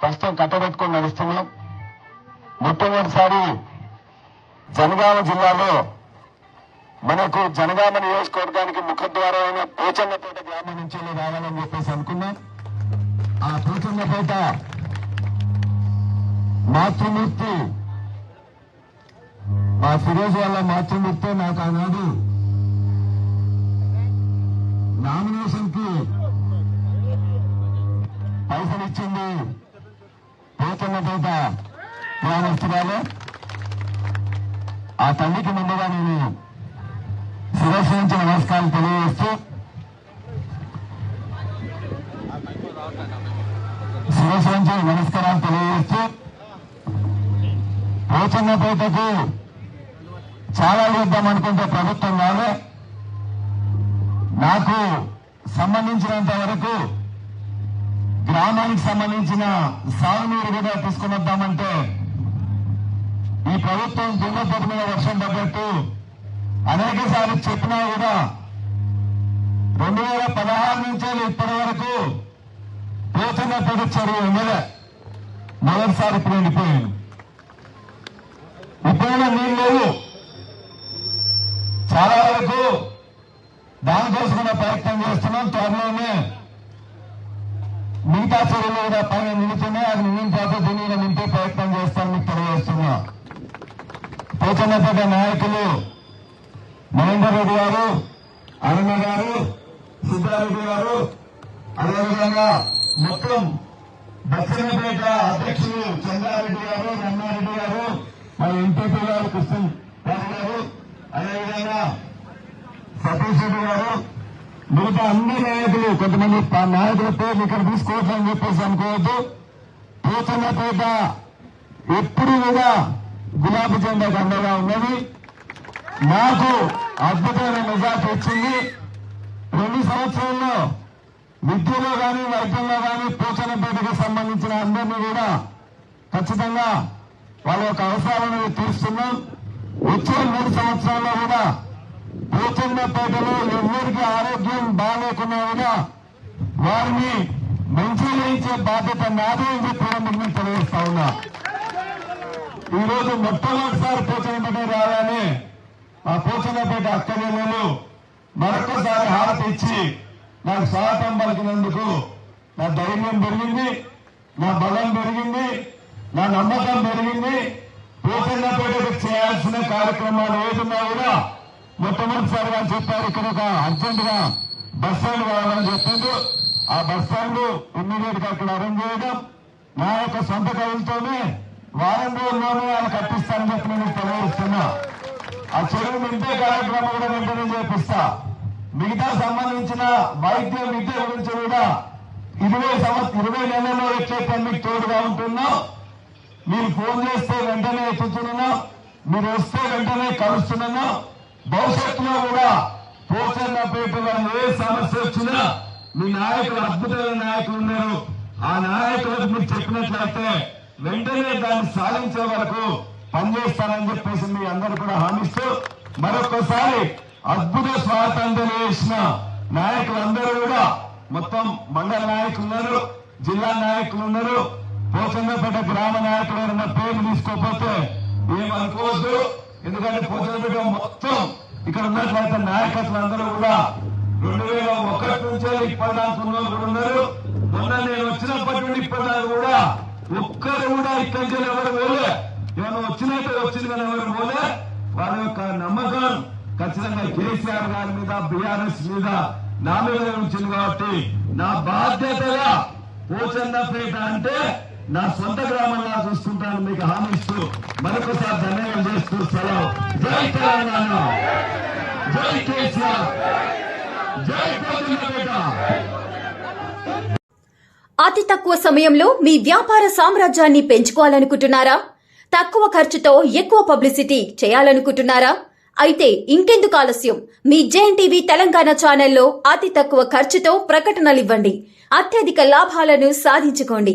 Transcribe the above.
ప్రస్తుతం కట్టబెట్టుకొని నడుస్తున్నాం. మొట్టమొదటిసారి జనగామ జిల్లాలో మనకు జనగామ నియోజకవర్గానికి ముఖద్వారమైన పోచన్నపేట గ్రామం నుంచి రావాలని చెప్పేసి అనుకున్నాం. ఆ పోచన్నపేట మాతృమూర్తి మా ఫిరోజ్ వాళ్ళ మాతృమూర్తి నాకు ఆనాడు నామినేషన్కి పైసలు ఇచ్చింది. పోచన్నపేట గ్రామస్తురాలు ఆ తల్లికి ముందుగా నేను శిరస్సు నుంచి నమస్కారం తెలియజేస్తూ శిరస్సు నుంచి నమస్కారాలు తెలియజేస్తూ పోచన్నపేటకు చాలా చేద్దాం అనుకుంటే ప్రభుత్వం కాదు. నాకు సంబంధించినంత వరకు గ్రామానికి సంబంధించిన సాగునీరు కూడా తీసుకుని వద్దామంటే ఈ ప్రభుత్వం దున్నపోటు మీద వర్షం తగ్గట్టు అనేక సార్లు చెప్పినా కూడా రెండు వేల పదహారు నుంచి ఇప్పటి వరకు పోతున్నప్పటి చెరువు ఎమ్మెల్యే మొదటిసారి ఇప్పుడు వెళ్ళిపోయాను ఇప్పుడైనా నీళ్ళు లేవు. చాలా వరకు దానికోసం ప్రయత్నం చేస్తున్నాం త్వరలోనే మిగతా చర్యలు కూడా పైన నిలుతున్నాయి అది నిన్న తర్వాత దీనిని నింపే ప్రయత్నం చేస్తాను మీకు తెలియజేస్తున్నా. పోచన్నపేట నాయకులు మహేందర్ రెడ్డి గారు అరుణ గారు సిద్ధారెడ్డి గారు అదేవిధంగా మొత్తం దక్షిణపేట అధ్యక్షులు చంద్రారెడ్డి గారు రమ్మారెడ్డి గారు మన ఎంపీపీ గారు కృష్ణ అదేవిధంగా సతీష్ రెడ్డి గారు మిగతా అన్ని నాయకులు కొంతమంది నాయకుల పేర్లు ఇక్కడ తీసుకోవట్లని చెప్పేసి అనుకోవద్దు. పోచన్నపేట ఎప్పుడు కూడా గులాబీ జెండా అండగా ఉన్నది. నాకు అద్భుతమైన మెజార్టీ వచ్చింది. రెండు సంవత్సరాల్లో విద్యలో కానీ వైద్యంలో కానీ పోచనపేటకు సంబంధించిన అందరినీ కూడా ఖచ్చితంగా వాళ్ళ యొక్క అవసరాలను తీరుస్తున్నాం. వచ్చే మూడు సంవత్సరాల్లో కూడా పోచన్నపేటలో ఎవరికి ఆరోగ్యం బాగాలేకున్నా కూడా వారిని మంచి చేయించే బాధ్యత నాదే అని చెప్పి కూడా మీకు తెలియజేస్తా ఉన్నా. ఈ రోజు మొట్టమొదటిసారి పోచన్నపేట రాగానే ఆ పోచన్నపేట అక్కడలు మరొకసారి హారతి ఇచ్చి నాకు స్వాగతం పలికినందుకు నా ధైర్యం పెరిగింది నా బలం పెరిగింది నా నమ్మకం పెరిగింది. పోచన్నపేటకు చేయాల్సిన కార్యక్రమాలు ఏదున్నా కూడా మొట్టమొదటిసారిగా చెప్పారు. ఇక్కడ ఒక అర్జెంట్గా బస్ స్టాండ్ కావాలని చెప్పిండు ఆ బస్ స్టాండ్ ఇమ్మీడియట్గా అక్కడ అరేంజ్ చేయడం. నా యొక్క సొంత కవులతోనే వారం రోజుల్లోనే ఆయన కట్టిస్తానని చెప్పి నేను తెలియజేస్తున్నా. ఆ చెరువు నింపే కార్యక్రమం కూడా వెంటనే చేపిస్తా. మిగతా సంబంధించిన వైద్య విద్య గురించి కూడా ఇరవై సంవత్సరం ఇరవై నెలల్లో ఎట్లయితే మీకు తోడుగా ఉంటున్నా. మీరు ఫోన్ చేస్తే వెంటనే ఎత్తుతున్నా మీరు వస్తే వెంటనే కలుస్తున్నా. భవిష్యత్తులో కూడా పోచన్నపేటలో ఏ సమస్య వచ్చినా మీ నాయకులు అద్భుతమైన నాయకులు ఉన్నారు. ఆ నాయకులకు మీరు చెప్పినట్లయితే వెంటనే దాన్ని సాధించే వరకు పనిచేస్తానని చెప్పేసి మీ అందరు కూడా హామీస్తూ మరొకసారి అద్భుత స్వాగతం చేసిన నాయకులందరూ కూడా మొత్తం మండల నాయకులు ఉన్నారు జిల్లా నాయకులు ఉన్నారు. పోచందపేట గ్రామ నాయకులు నా పేరు తీసుకోకపోతే ఏమనుకోవద్దు. ఎందుకంటే పోచన్నపేట మొత్తం ఇక్కడ ఉన్నట్లయితే నాయకత్వం అందరూ కూడా రెండు వేల ఒకటి నుంచే ఇప్పటిదాకా ఉన్న కూడా ఉన్నారు. మొన్న నేను వచ్చినప్పటి నుండి ఇప్పటిదాకా కూడా ఒక్కరు కూడా ఇక్కడి నుంచి ఎవరు పోలే. ఏమైనా వచ్చినట్టు వచ్చింది కానీ ఎవరు పోలే. వాళ్ళ యొక్క నమ్మకం ఖచ్చితంగా కేసీఆర్ గారి మీద బీఆర్ఎస్ మీద నా మీద ఉంచింది కాబట్టి నా బాధ్యతగా పోచన్నపేట అంటే నా సొంత గ్రామంలో చూసుకుంటాను మీకు హామీ ఇస్తూ మరొకసారి ధన్యవాదం చేస్తూ సెలవు. జై తెలంగాణ. జై కేసీఆర్. జై పోచన్నపేట అతి తక్కువ సమయంలో మీ వ్యాపార సామ్రాజ్యాన్ని పెంచుకోవాలనుకుంటున్నారా? తక్కువ ఖర్చుతో ఎక్కువ పబ్లిసిటీ చేయాలనుకుంటున్నారా? అయితే ఇంకెందుకు ఆలస్యం? మీ జేఎన్ టీవీ తెలంగాణ ఛానల్లో అతి తక్కువ ఖర్చుతో ప్రకటనలు ఇవ్వండి అత్యధిక లాభాలను సాధించుకోండి.